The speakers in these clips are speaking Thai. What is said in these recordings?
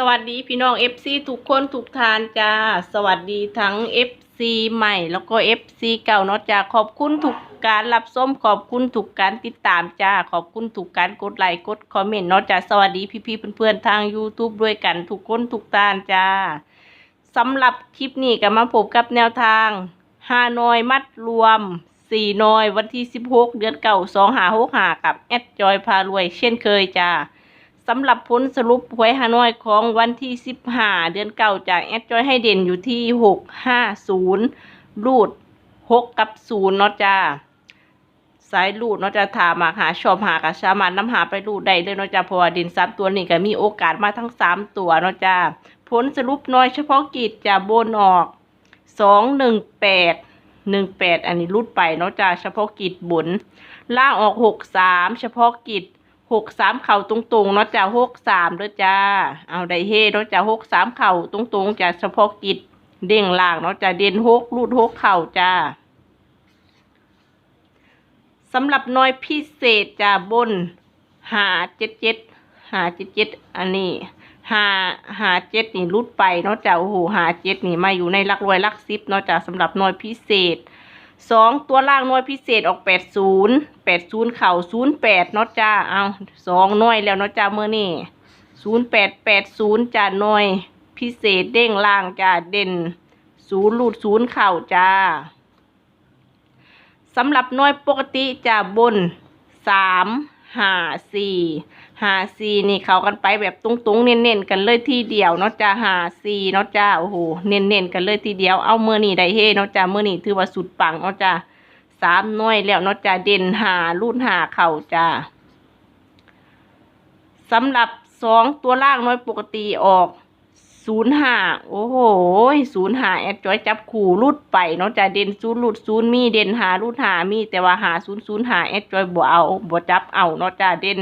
สวัสดีพี่น้อง FC ทุกคนทุกทานจ้า สวัสดีทั้ง FC ใหม่แล้วก็ FC เก่าเนาะจ้าขอบคุณทุกการรับส้มขอบคุณทุกการติดตามจ้าขอบคุณทุกการกดไลค์กดคอมเมนต์เนาะจ้าสวัสดีพี่ๆเพื่อนๆทาง YouTube ด้วยกันทุกคนทุกทานจ้าสำหรับคลิปนี้ก็มาพบกับแนวทางฮานอยมัดรวมสี่นอยวันที่ 16 เดือนเก่า2หา6หากับแอดจอยพารวย เช่นเคยจ้า สำหรับผลสรุปหวยฮานอยของวันที่ 15 เดือนเก่าจากแอดจอยให้เด่นอยู่ที่ 650 รูด 6 กับ 0 เนาะจ้าสายรูดเนาะจะถามาหาชอบหากระสามารถนำหาไปรูดได้เลยเนาะจ้าเพราะว่าด่นสามตัวนี่ก็มีโอกาสมาทั้ง 3 ตัวเนาะจ้าผลสรุปน้อยเฉพาะกิจจะโบนออก 218 18 อันนี้รูดไปเนาะจ้าเฉพาะกิจบนล่างออก 63 เฉพาะกิจ หกสามเข่าตรงๆเนาะจ้ะหกสามเด้อจ้า เอาได้เฮเนาะจ้ะหกสามเข่าตรงๆจ้ะเฉพาะกิจเด้งล่างเนาะจ้ะเด่นหกรูดหกเข่าจ้าสำหรับน้อยพิเศษจ้ะบนหาเจ็ดเจ็ดหาเจ็ดเจ็ดอันนี้หาหาเจ็ดนี่รุดไปเนาะจ้ะโอ้โหหาเจ็ดนี่มาอยู่ในลักรวยลักสิบเนาะจ้ะสำหรับน้อยพิเศษ สองตัวล่างน่วยพิเศษออกแปดศูนย์แปดศูนย์เข่าศูนย์แปดเนาะจ้าเอาสองน่วยแล้วเนาะจ้าเมื่อนี่ศูนย์แปดแปดศูนย์จ้าน่วยพิเศษเด้งล่างจ้าเด่นศูนย์ลูดศูนย์เข่าจ้าสำหรับน่วยปกติจ้าบนสาม ห้าสี่ห้าสี่นี่เข้ากันไปแบบตุ้งๆเน้นๆกันเลยทีเดียวเนาะจ้าห้าสี่เนาะจ้าโอ้โหเน้นๆกันเลยทีเดียวเอาเมื่อนี่ได้เฮเนาะจ้าเมื่อนี่ถือว่าสุดปังเนาะจ้าสามน้อยแล้วเนาะจ้าเด่นหารุ่นหาเข่าจ้าสำหรับสองตัวล่างน้อยปกติออก ศูนย์ห้าโอ้โหศูนย์ห้าแอดจอยจับขู่รุดไปเนาะจ้าเด่นศูนย์รุดศูนย์มีเด่นหารุดหามีแต่ว่าหาศูนย์ศูนย์หาแอดจอยบ่เอาบ่จับเอาเนาะจ้าเด่น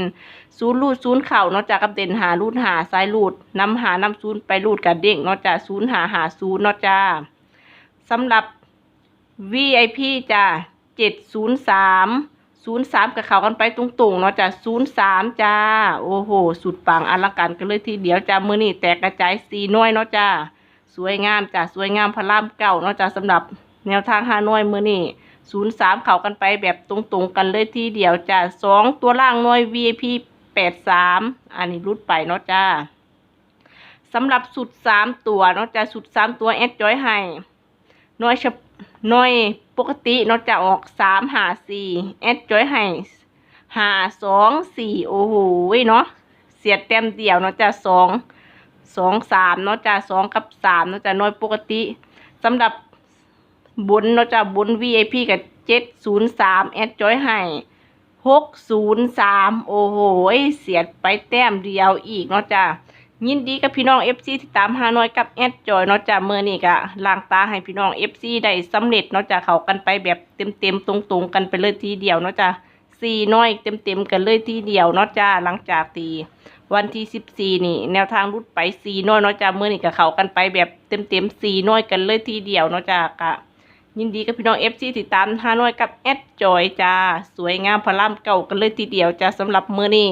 ศูนย์รูดศูนย์เข่าเนาะจากกับเด่นหารูดหาซ้ายรูดนำหานำศูนย์ไปรูดกับเด้งเนาะจากศูนย์หาหาศูนย์เนาะจ้าสำหรับ VIP จ้าเจ็ดศูนย์สาม ศูนย์สามกับเขากันไปตรงๆเนาะจ้าศูนย์สามจ้า โอ้โห สุดปังอลังการกันเลยทีเดียวจ้ามือนี่แตกกระจายสีน้อยเนาะจ้าสวยงามจ้าสวยงามพระรามเก่าเนาะจ้าสำหรับแนวทางฮานอยมือนี่ศูนย์สามเขากันไปแบบตรงๆ กันเลยทีเดียวจ้าสองตัวล่างน่วย VIP แปดสามอันนี้รุดไปเนาะจ้าสำหรับสุดสามตัวเนาะจ้าสุดสามตัวแอดจอยให้น่วยเฉพหน่วย ปกติเนาะจะออกสามหาสี่แอดจอยให้หาสองสี่โอ้โหเนาะเสียดเต็มเดี่ยวเนาะจ้าสองสองสามเนาะจ้าสองกับสามเนาะจ้าหน่วยปกติสำหรับบุญเนาะจะบุญ VIP กับเจ็ดศูนย์สามแอดจอยให้หกศูนย์สามโอ้โหเสียดไปแต้มเดียวอีกเนาะจ้ะ ยินดีกับพี่น้อง FC ที่ตามหาน้อยกับแอดจอยเนาะจ้ะเมื่อนี่กะล้างตาให้พี่น้อง FC ได้สำเร็จเนาะจ้ะเขากันไปแบบเต็มเต็มๆตรงๆกันไปเลยทีเดียวเนาะจ้ะสี่น้อยเต็มเต็มๆกันเลยทีเดียวเนาะจ้ะหลังจากตีวันที่สิบสี่นี่ แนวทางรุดไปสี่น้อยเนาะจ้ะเมื่อนี่กะเขากันไปแบบเต็มเต็มๆสี่น้อยกันเลยทีเดียวเนาะจ้ะกะยินดีกับพี่น้อง FC ติดตามฮานอยกับแอดจอยจ้าสวยงามพลามเก่ากันเลยทีเดียวจ้าสำหรับมือนี้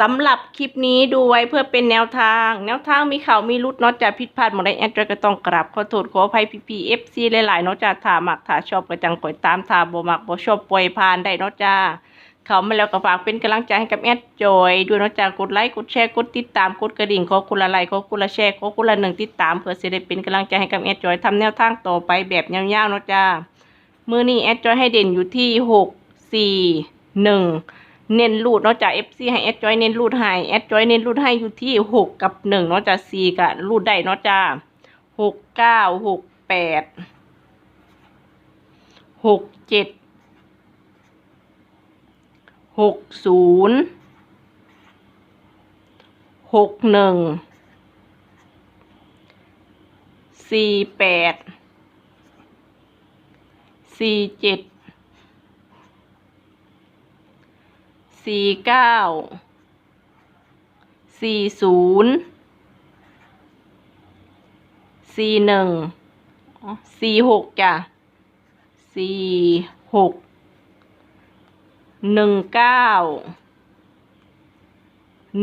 สำหรับคลิปนี้ดูไว้เพื่อเป็นแนวทาง แนวทางมีข่าวมีรุดเนาะจะผิดพลาดหมดได้แอดจอยก็ต้องกราบขอโทษขออภัยพี่พีเอฟซีหลายๆเนาะจ้าถ้ามักถาชอบก็จังก่อยตามถาบ่มักบ่ชอบปล่อยผ่านได้เนาะจ้าเขามาแล้วก็ฝากเป็นกำลังใจให้กับแอดจอยด้วยนาะจ้ากดไลค์กดแชร์กดติดตามกดกระดิ่งขอคุณละไลค์ขอคุณละแชร์ขอคุณละหนึ่งติดตามเพื่อจะได้เป็นกำลังใจให้กับแอดจอยทำแนวทางต่อไปแบบยาวๆนาะจ้ามือนี้แอดจอยให้เด่นอยู่ที่หกสี่หนึ่ง เน้นรูดเนาะจ้าเอฟซีให้แอดจอยเน้นรูดให้แอดจอยเน้นรูดให้อยู่ที่หกกับหนึ่งเนาะจ้าสี่กับรูดได้เนาะจ้าหกเก้าหกแปดหกเจ็ดหกศูนย์หกหนึ่งสี่แปดสี่เจ็ด สี่เก้าสี่ศูนย์สี่หนึ่งสี่หกจ้ะสี่หกหนึ่งเก้า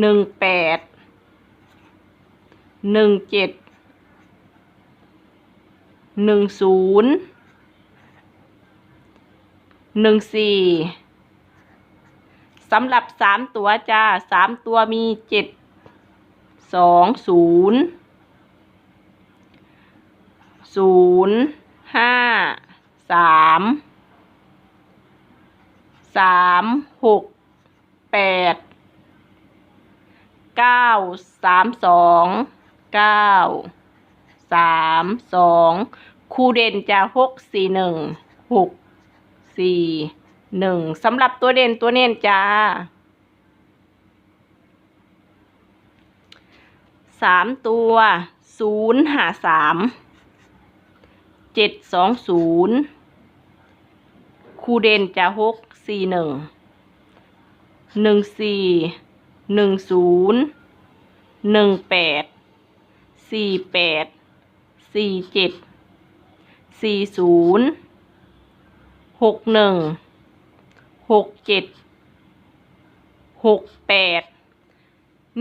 หนึ่งแปดหนึ่งเจ็ดหนึ่งศูนย์หนึ่งสี่ สำหรับสามตัวจ้าสามตัวมีเจ็ดสองศูนย์ศูนย์ห้าสามสามหกแปดเก้าสามสองเก้าสามสองคูเด่นจะหกสี่หนึ่งหกสี่ หนึ่งสำหรับตัวเด่นตัวเน้นจ้าสามตัวศูนย์หาสามเจ็ดสองศูนย์คูเด่นจะหกสี่หนึ่งหนึ่งสี่หนึ่งศูนย์หนึ่งแปดสี่แปดสี่เจ็ดสี่ศูนย์หกหนึ่ง หกเจ็ดหกแปด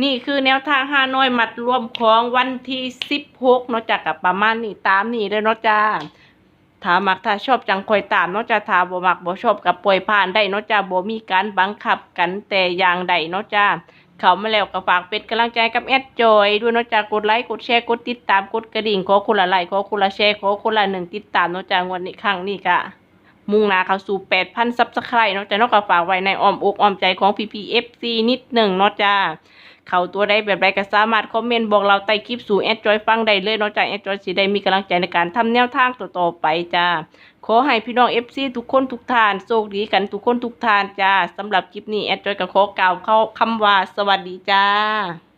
นี่คือแนวทางห้าน้อยมัดรวมของวันที่สิบหกเนาะจากกับประมาณนี้ตามนี้เลยเนาะจ้าถ้ามักถ้าชอบจังคอยตามเนาะจ้าถ้าบ่มักบ่ชอบกับปล่อยผ่านได้เนาะจ้าบ่มีการบังคับกันแต่อย่างใดเนาะจ้าเขามาแล้วก็ฝากเป็นกำลังใจกับแอดจอยด้วยเนาะจ้ากดไลค์กดแชร์กดติดตามกดกระดิ่งขอคนละไลค์ขอคนละแชร์ขอคนละหนึ่งติดตามเนาะจ้างวันนี้ครั้งนี้ก็ มุ่งหน้าเข้าสู่8,000ซับสไครต์เนาะจ้าเนาะก็ฝากไว้ในอ้อมอกอ้อมใจของ PPFC นิดหนึ่งเนาะจ้าเข้าตัวได้แบบใดก็สามารถคอมเมนต์บอกเราใต้คลิปสู่แอดจอยฟังได้เลยเนาะจ้าแอดจอยสิได้มีกำลังใจในการทำแนวทางต่อๆไปจ้า ขอให้พี่น้อง FC ทุกคนทุกท่านโชคดีกันทุกคนทุกท่านจ้าสำหรับคลิปนี้แอดจอยก็ขอกล่าวเข้าคำว่าสวัสดีจ้า